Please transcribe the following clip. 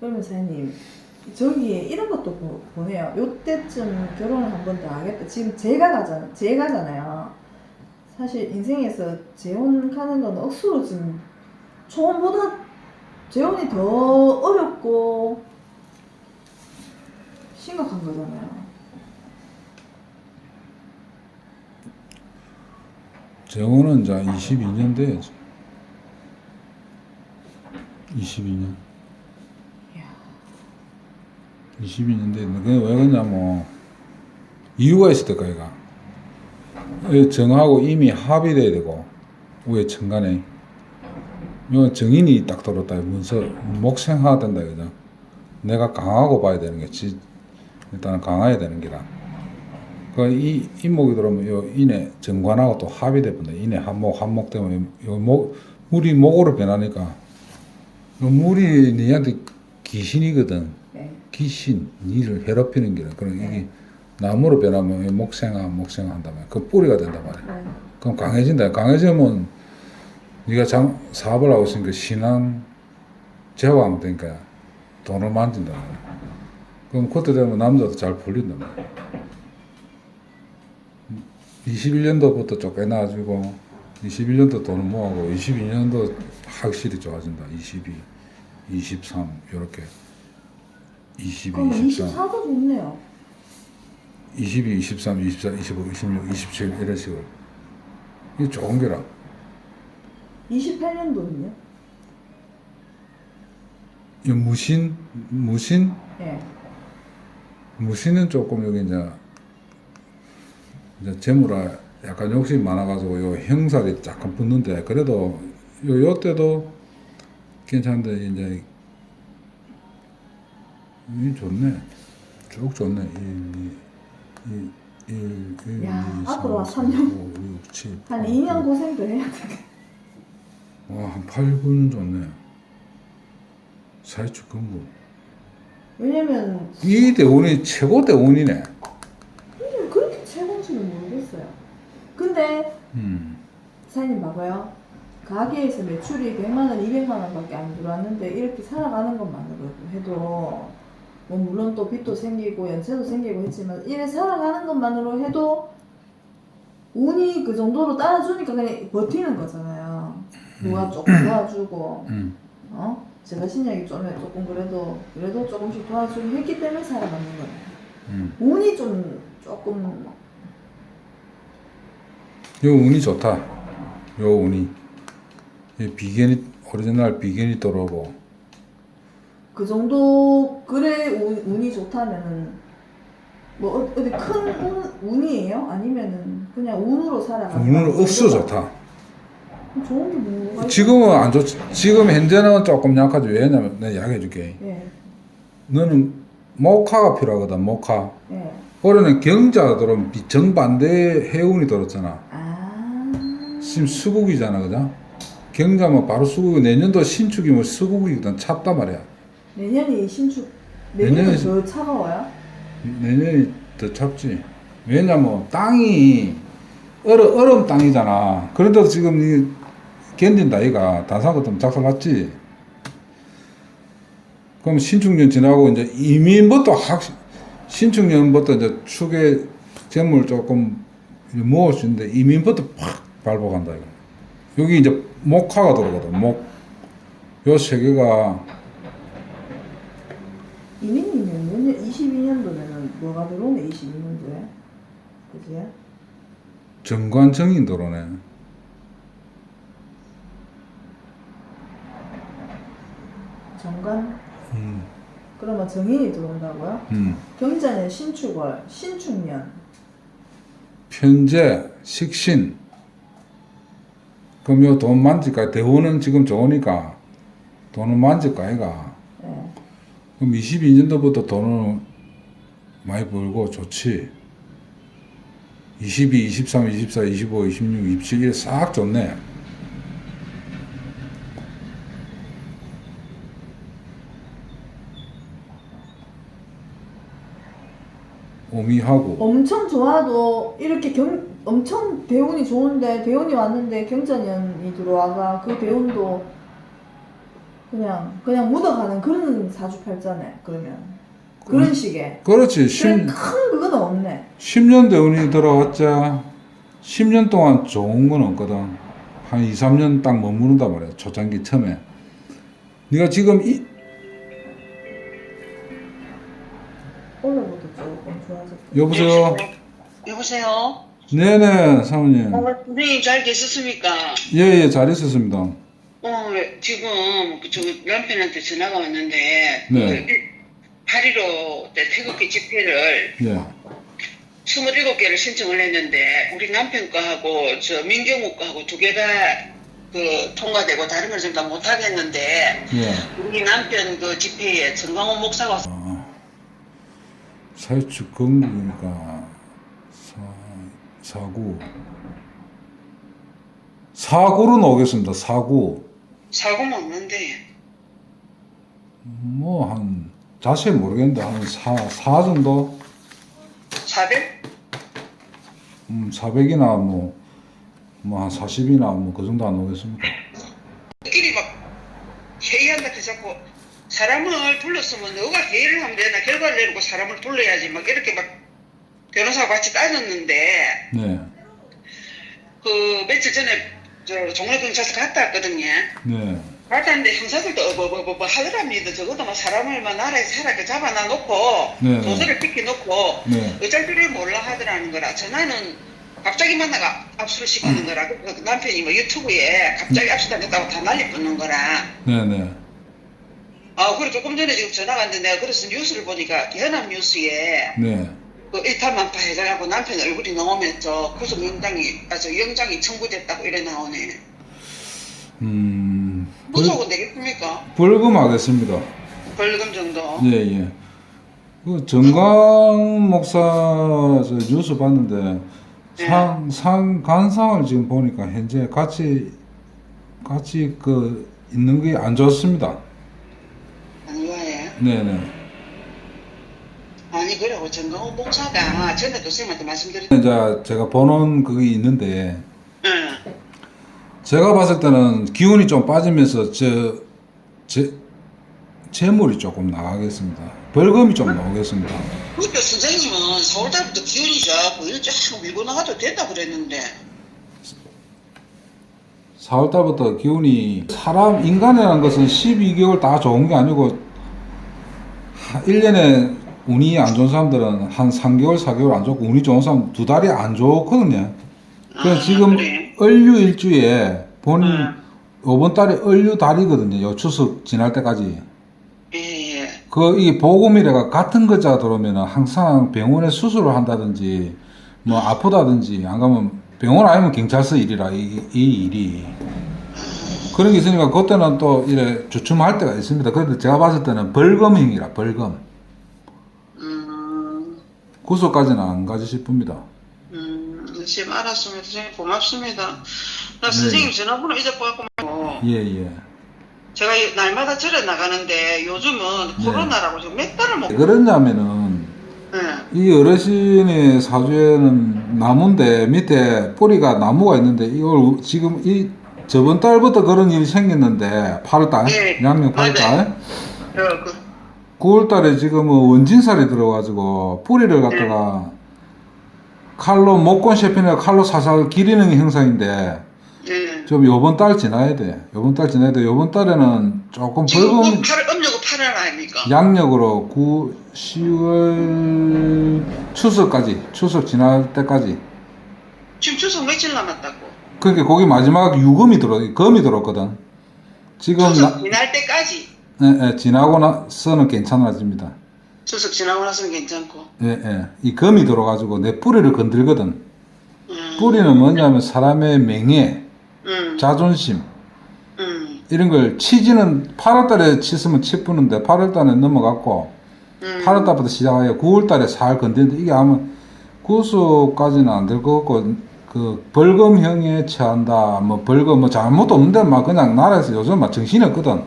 그러면 사장님 저기에 이런 것도 보, 보내요. 요때쯤 결혼을 한 번 더 하겠다. 지금 제가 가잖아. 제가잖아요. 사실 인생에서 재혼 가는 건 억수로 지금 초혼보다 재혼이 더 어렵고 심각한 거잖아요. 재혼은 이제 22년 돼야지. 22년. 이야. 22년 됐는데 그게 왜 그러냐면 이유가 있을 때까 얘가. 이 정하고 이미 합의돼야 되고 왜 천간에. 요 정인이 딱 들었다. 문서 목생해야 된다 그죠. 내가 강하고 봐야 되는 게 지 일단은 강해야 되는 기라 그이 인목이 들어오면 요 인의 정관하고 또 합의돼 본다. 인의 한목 한목 때문에 요목 물이 목으로 변하니까. 요 물이 니한테 귀신이거든. 네. 귀신, 니를 괴롭히는 기라. 그럼 이게 네. 나무로 변하면 이 목생아, 목생아 한다면 그 뿌리가 된단 말이야. 네. 그럼 강해진다. 강해지면 네가 장, 사업을 하고 있으니까 신앙 제왕 되니까 돈을 만진다. 말이야. 그럼 그때 되면 남자도 잘 풀린단 말이야. 21년도부터 쫓겨 나가지고 21년도 돈을 모아고 22년도 확실히 좋아진다. 22, 23 이렇게 22, 그럼 23. 24도 좋네요. 22, 23, 24, 25, 26, 27 이런 식으로 이게 좋은 게라 28년도는요? 이 무신 무신 네. 무신은 조금 여기 이제 이제 재물아 약간 욕심 많아가지고 요 형살이 약간 붙는데 그래도 요 요때도 괜찮은데 이제 이 좋네 쭉 좋네 1, 2, 1, 1, 1, 야, 2, 3, 앞으로 와, 4, 삼 년. 5, 6, 7, 한 8, 2년 고생도 해야 돼. 와, 한 8, 9년 좋네. 사회축 근무. 왜냐면 이 대운이 최고 대운이네. 근데 그렇게 최고인지는 모르겠어요. 근데 음. 사장님 봐봐요. 가게에서 매출이 100만 원, 200만 원밖에 안 들어왔는데 이렇게 살아가는 것만으로 해도 뭐 물론 또 빚도 생기고 연체도 생기고 했지만 이래 살아가는 것만으로 해도 운이 그 정도로 따라주니까 그냥 버티는 거잖아요. 누가 조금 도와주고 음. 어? 제가 신약이 좀 조금 그래도 그래도 조금씩 도와주고 했기 때문에 살아가는 거예요. 음. 운이 좀 조금 요 운이 좋다. 요 운이. 이 비견이 오리지널 비견이 들어오고 그 정도 그래 운, 운이 좋다면은 뭐 어- 어디 큰 운, 운이에요? 아니면은 그냥 운으로 살아가는 운은 거 없어 좋다. 좋은 게 뭐가 있- 지금은 안 좋지. 지금 현재는 조금 약하지. 왜냐면 내가 이야기해 줄게. 예, 너는 목화가 필요하거든. 목화. 예. 올해는 비- 정반대 해운이 들었잖아. 아, 지금 수국이잖아, 그죠? 경자면 바로 수국, 내년도 신축이면 수국이거든. 찼단 말이야. 내년이 신축 내년이 더 차가워요? 내년이 더 찹지. 왜냐면 땅이 얼어, 얼음 땅이잖아. 그런데도 지금 이 견딘다, 이가. 단사 같으면 작살났지. 그럼 신축년 지나고 이제 이민부터 확, 신축년부터 이제 축에 재물 조금 모을 수 있는데 이민부터 팍 밟아간다, 이거. 여기 이제 목화가 들어거든, 목. 요 세 개가 이민이면 몇년 22년도면은 뭐가 들어오네 22년도에 그지? 정관정인 들어오네. 정관 음, 그러면 정인이 들어온다고요? 음. 경자년 신축월 신축년 편제, 식신. 그럼 요돈 만질까? 대우는 지금 좋으니까 돈은 만질까, 이가. 예. 그럼 22년도부터 돈을 많이 벌고 좋지. 22, 23, 24, 25, 26, 27, 싹 좋네. 오미하고 엄청 좋아도 이렇게 경 엄청 대운이 좋은데 대운이 왔는데 경자년이 들어와가 그 대운도 그냥 그냥 묻어가는 그런 사주팔자네 그러면 그런 식의 그렇지. 10, 그래 큰 그건 없네 10년 대운이 들어왔자 10년 동안 좋은 건 없거든. 한 2, 3년 딱 머무른단 말이야. 초창기 처음에. 네가 지금 이 오늘부터 조금 좋아졌다 여보세요. 여보세요? 네네 사모님. 어, 선생님 잘 계셨습니까? 예예 잘 있었습니다. 어, 지금 저 남편한테 전화가 왔는데 네. 그 8.15 때 태극기 집회를 예 27개를 신청을 했는데 우리 남편 거하고 저 민경욱 거하고 두 개가 그 통과되고 다른 걸 전부 다 못하겠는데 예. 우리 남편 그 집회에 정광훈 목사가 아, 살축 건국이니까 사 사구 사구로 나오겠습니다. 사구 사고 먹는데 뭐 한 자세히 모르겠는데 한사사 정도 400? 음 400이나 뭐 뭐 한 40이나 뭐 그 정도 안 오겠습니까? 끼리 막 회의한다 그 자꾸 사람을 불렀으면 너가 회의를 하면 되나 결과를 내놓고 사람을 불러야지 막 이렇게 막 변호사와 같이 따졌는데 네. 그 며칠 전에 저 종로경찰서 갔다 왔거든요 네. 갔다 왔는데 형사들도 뭐, 뭐, 뭐, 뭐 하더랍니다 적어도 막 사람을 막 나라에서 살아게 잡아놔 놓고 네, 네. 도서를 비켜놓고 네. 어쩔 줄을 몰라 하더라는 거라 전화는 갑자기 만나가 압수를 시키는 거라 그 남편이 뭐 유튜브에 갑자기 압수당했다고 다 난리 붙는 거라 네, 네. 아, 그래 조금 전에 지금 전화가 왔는데 내가 그래서 뉴스를 보니까 연합뉴스에 네. 그 일탈만파 회장하고 남편 얼굴이 나오면서 구속 영장이 아저 영장이 청구됐다고 이래 나오네. 음. 벌, 구속은 되겠습니까? 벌금 하겠습니다. 벌금 정도. 예, 예. 그 정강 목사 저 뉴스 봤는데 네. 상, 상 간상을 지금 보니까 현재 같이 같이 그 있는 게 안 좋습니다. 아니 왜? 네, 네. 아니 그러고 정강훈 목사가 전에 교수님한테 말씀드렸. 이제 제가 보는 그게 있는데 응. 제가 봤을 때는 기운이 좀 빠지면서 저 제, 재물이 조금 나가겠습니다. 벌금이 좀 나오겠습니다. 그러니까 선생님은 서울달부터 기운이 좋고 일쫙 밀고 나가도 된다 그랬는데. 4월 달부터 기운이 사람 인간이라는 것은 12개월 다 좋은 게 아니고 1년에 운이 안 좋은 사람들은 한 3개월, 4개월 안 좋고 운이 좋은 사람 두 달이 안 좋거든요. 그래서 아, 지금 그래? 을류 일주에 본인 응. 이번 달에 을류 달이거든요. 요 추석 지날 때까지. 예, 예. 그 이 보금이래가 같은 글자가 들어오면 항상 병원에 수술을 한다든지 뭐 아프다든지 안 가면 병원 아니면 경찰서 일이라 이, 이 일이 그런 게 있으니까 그때는 또 이래 주춤할 때가 있습니다. 그런데 제가 봤을 때는 벌금형이라 벌금 음. 구속까지는 안 가지 싶습니다. 음, 지금 알았습니다. 선생님 고맙습니다. 나 네. 선생님 전화번호 잊어버렸고 예 예. 제가 이- 날마다 절에 나가는데 요즘은 네. 코로나라고 지금 몇 달을 못. 왜 그러냐면은 네. 이 어르신의 사주에는 나무인데 밑에 뿌리가 나무가 있는데 이걸 지금 이 저번 달부터 그런 일이 생겼는데 8월달 네. 양력 아, 8월달 어, 그, 9월달에 지금 뭐 원진살이 들어가지고 뿌리를 갖다가 칼로 목권 셰피나 칼로 살살 기리는 형상인데 네. 좀 요번 달 지나야 돼. 요번 달 지나야 돼. 요번 달에는 조금 벌금 뭐 8, 음력은 8월 아닙니까? 양력으로 9, 10월 추석까지 추석 지날 때까지 지금 추석 며칠 남았다고? 그러니까 거기 마지막 유금이 들어 금이 들었거든. 지금 추석 나, 지날 때까지. 예, 예, 지나고 나서는 괜찮아집니다. 추석 지나고 나서는 괜찮고. 예, 예. 이 금이 들어가지고 내 뿌리를 건들거든. 음, 뿌리는 뭐냐면 사람의 명예, 음, 자존심 음, 이런 걸 치지는 8월달에 치으면 치 푸는데 8월달에 넘어갔고 음. 8월달부터 시작하여 9월달에 살 건드는데 이게 아마 구속까지는 안 될 것 같고 그 벌금형에 처한다 뭐 벌금 뭐 잘못도 없는데 막 그냥 나라에서 요즘 막 정신이 없거든